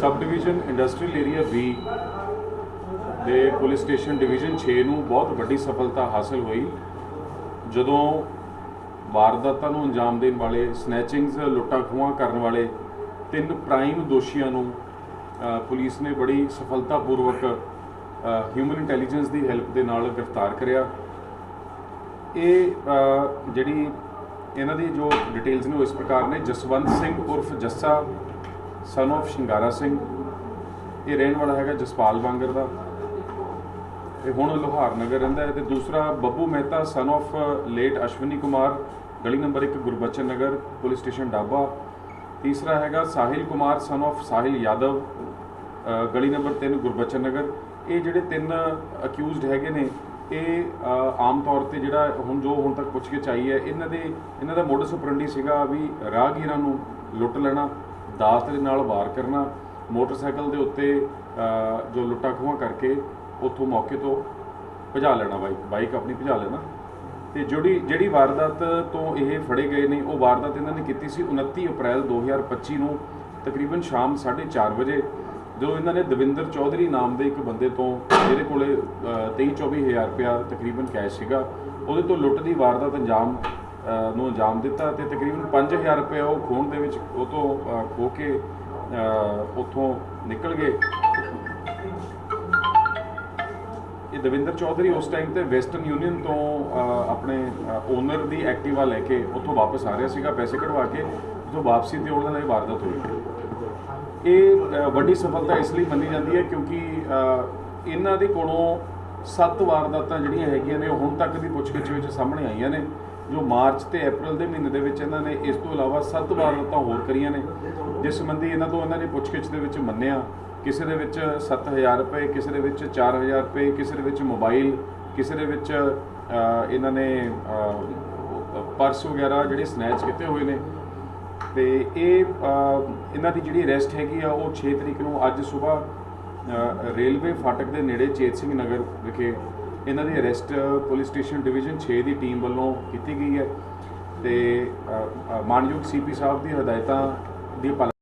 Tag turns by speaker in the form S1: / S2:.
S1: Sub division industrial area B ਦੇ police station division 6 ਨੂੰ ਬਹੁਤ ਵੱਡੀ ਸਫਲਤਾ ਹਾਸਲ ਹੋਈ। ਜਦੋਂ ਵਾਰਦਾਤਾਂ ਨੂੰ ਅੰਜਾਮ ਦੇਣ ਵਾਲੇ ਸਨੈਚਿੰਗਸ ਲੁੱਟਾਂ ਖੋਹਾਂ ਕਰਨ ਵਾਲੇ ਤਿੰਨ ਪ੍ਰਾਈਮ ਦੋਸ਼ੀਆਂ ਨੂੰ ਪੁਲਿਸ ਨੇ ਬੜੀ ਸਫਲਤਾਪੂਰਵਕ ਹਿਊਮਨ ਇੰਟੈਲੀਜੈਂਸ ਦੀ ਹੈਲਪ ਦੇ ਨਾਲ ਗ੍ਰਿਫਤਾਰ ਕਰਿਆ। ਇਹ ਜਿਹੜੀ ਇਹਨਾਂ ਦੀ ਜੋ ਡਿਟੇਲਸ ਨੇ ਉਹ ਇਸ ਪ੍ਰਕਾਰ ਨੇ। ਜਸਵੰਤ ਸਿੰਘ ਉਰਫ ਜੱਸਾ ਸਨ of ਸ਼ਿੰਗਾਰਾ ਸਿੰਘ ਇਹ ਰਹਿਣ ਵਾਲਾ ਹੈਗਾ ਜਸਪਾਲ ਵਾਂਗਰ ਦਾ। ਇਹ ਹੁਣ ਲੋਹਾਰ ਨਗਰ ਰਹਿੰਦਾ ਹੈ ਤੇ ਦੂਸਰਾ Babbu Mehta son of late Ashwani Kumar, ਗਲੀ number 1 Gurbachan Nagar, police station Daba. ਤੀਸਰਾ ਹੈਗਾ ਸਾਹਿਲ ਕੁਮਾਰ ਸਨ of ਸਾਹਿਲ ਯਾਦਵ ਗਲੀ ਨੰਬਰ 3 ਗੁਰਬਚਨ ਨਗਰ। ਇਹ ਜਿਹੜੇ ਤਿੰਨ ਅਕਿਊਜ਼ਡ ਹੈਗੇ ਨੇ, ਇਹ ਆਮ ਤੌਰ ਤੇ ਜਿਹੜਾ ਹੁਣ ਜੋ ਹੁਣ ਤੱਕ ਪੁੱਛਗਿੱਛ ਆਈ ਹੈ, ਇਹਨਾਂ ਦੇ, ਇਹਨਾਂ ਦਾ ਮੋਡਸ ਆਪਰੈਂਡੀ ਸੀਗਾ ਵੀ ਰਾਹਗੀਰਾਂ ਨੂੰ ਲੁੱਟ ਲੈਣਾ। ਦਾਤ ਦੇ ਨਾਲ ਵਾਰ ਕਰਨਾ, ਮੋਟਰਸਾਈਕਲ ਦੇ ਉੱਤੇ ਜੋ ਲੁੱਟਾਂ ਖੋਹਾਂ ਕਰਕੇ ਉੱਥੋਂ ਮੌਕੇ ਤੋਂ ਭਜਾ ਲੈਣਾ ਬਾਈਕ ਬਾਈਕ ਆਪਣੀ ਭਜਾ ਲੈਣਾ। ਤੇ ਜਿਹੜੀ ਜਿਹੜੀ ਵਾਰਦਾਤ ਤੋਂ ਇਹ ਫੜੇ ਗਏ ਨੇ, ਉਹ ਵਾਰਦਾਤ ਇਹਨਾਂ ਨੇ ਕੀਤੀ ਸੀ 29 ਅਪ੍ਰੈਲ 2025 ਨੂੰ, ਤਕਰੀਬਨ ਸ਼ਾਮ 4:30 ਵਜੇ, ਜਦੋਂ ਇਹਨਾਂ ਨੇ ਦਵਿੰਦਰ ਚੌਧਰੀ ਨਾਮ ਦੇ ਇੱਕ ਬੰਦੇ ਤੋਂ, ਜਿਹਦੇ ਕੋਲੇ 23-24 ਹਜ਼ਾਰ ਰੁਪਇਆ ਤਕਰੀਬਨ ਕੈਸ਼ ਸੀਗਾ, ਉਹਦੇ ਤੋਂ ਲੁੱਟ ਦੀ ਵਾਰਦਾਤ ਅੰਜਾਮ ਨੂੰ ਅੰਜਾਮ ਦਿੱਤਾ ਤੇ ਤਕਰੀਬਨ 5000 ਰੁਪਏ ਉਹ ਖੋਣ ਦੇ ਵਿੱਚ ਉਹ ਤੋਂ ਅ, ਖੋ ਕੇ ਉੱਥੋਂ ਨਿਕਲ ਗਏ। ਇਹ ਦਵਿੰਦਰ ਚੌਧਰੀ ਉਸ ਟਾਈਮ ਤੇ ਵੈਸਟਰਨ ਯੂਨੀਅਨ ਤੋਂ ਆਪਣੇ ਓਨਰ ਦੀ ਐਕਟਿਵਾ ਲੈ ਕੇ ਉੱਥੋਂ ਵਾਪਸ ਆ ਰਿਹਾ ਸੀਗਾ ਪੈਸੇ ਕਢਵਾ ਕੇ ਜਦੋਂ ਵਾਪਸੀ ਤੇ ਉਹਨਾਂ ਨਾਲ ਇਹ ਵਾਰਦਾਤ ਹੋਈ। ਇਹ ਵੱਡੀ ਸਫਲਤਾ ਇਸ ਲਈ ਮੰਨੀ ਜਾਂਦੀ ਹੈ ਕਿਉਂਕਿ ਇਹਨਾਂ ਦੇ ਕੋਲੋਂ ਸੱਤ ਵਾਰਦਾਤਾਂ ਜਿਹੜੀਆਂ ਹੈਗੀਆਂ ਨੇ ਉਹ ਹੁਣ ਤੱਕ ਦੀ ਪੁੱਛਗਿੱਛ ਵਿੱਚ ਸਾਹਮਣੇ ਆਈਆਂ ਨੇ। ਜੋ ਮਾਰਚ ਤੇ ਅਪ੍ਰੈਲ ਦੇ ਮਹੀਨੇ ਦੇ ਵਿੱਚ ਇਹਨਾਂ ਨੇ ਇਸ ਤੋਂ ਇਲਾਵਾ ਸੱਤ ਵਾਰਦਾਤਾਂ ਹੋਰ ਕਰੀਆਂ ਨੇ, ਜਿਸ ਸੰਬੰਧੀ ਇਹਨਾਂ ਤੋਂ ਇਹਨਾਂ ਨੇ ਪੁੱਛਗਿੱਛ ਦੇ ਵਿੱਚ ਮੰਨਿਆ, ਕਿਸੇ ਦੇ ਵਿੱਚ 7000 ਰੁਪਏ, ਕਿਸੇ ਦੇ ਵਿੱਚ 4000 ਰੁਪਏ, ਕਿਸੇ ਦੇ ਵਿੱਚ ਮੋਬਾਈਲ, ਕਿਸੇ ਦੇ ਵਿੱਚ ਇਹਨਾਂ ਨੇ ਪਰਸ ਵਗੈਰਾ ਜਿਹੜੇ ਸਨੈਚ ਕੀਤੇ ਹੋਏ ਨੇ। ਤੇ ਇਹ ਇਹਨਾਂ ਦੀ ਜਿਹੜੀ ਅਰੈਸਟ ਹੈਗੀ ਆ, ਉਹ 6 ਤਰੀਕ ਨੂੰ ਅੱਜ ਸਵੇਰ ਰੇਲਵੇ ਫਾਟਕ ਦੇ ਨੇੜੇ ਚੇਤ ਸਿੰਘ ਨਗਰ ਵਿਖੇ ਇਹਨਾਂ ਦੀ ਅਰੈਸਟ ਪੁਲਿਸ ਸਟੇਸ਼ਨ ਡਿਵੀਜ਼ਨ 6 ਦੀ ਟੀਮ ਵੱਲੋਂ ਕੀਤੀ ਗਈ ਹੈ ਤੇ ਅ, ਅ, ਮਾਨਯੋਗ ਸੀਪੀ ਸਾਹਿਬ ਦੀ ਹਦਾਇਤਾਂ ਦੀ ਪਾਲਣਾ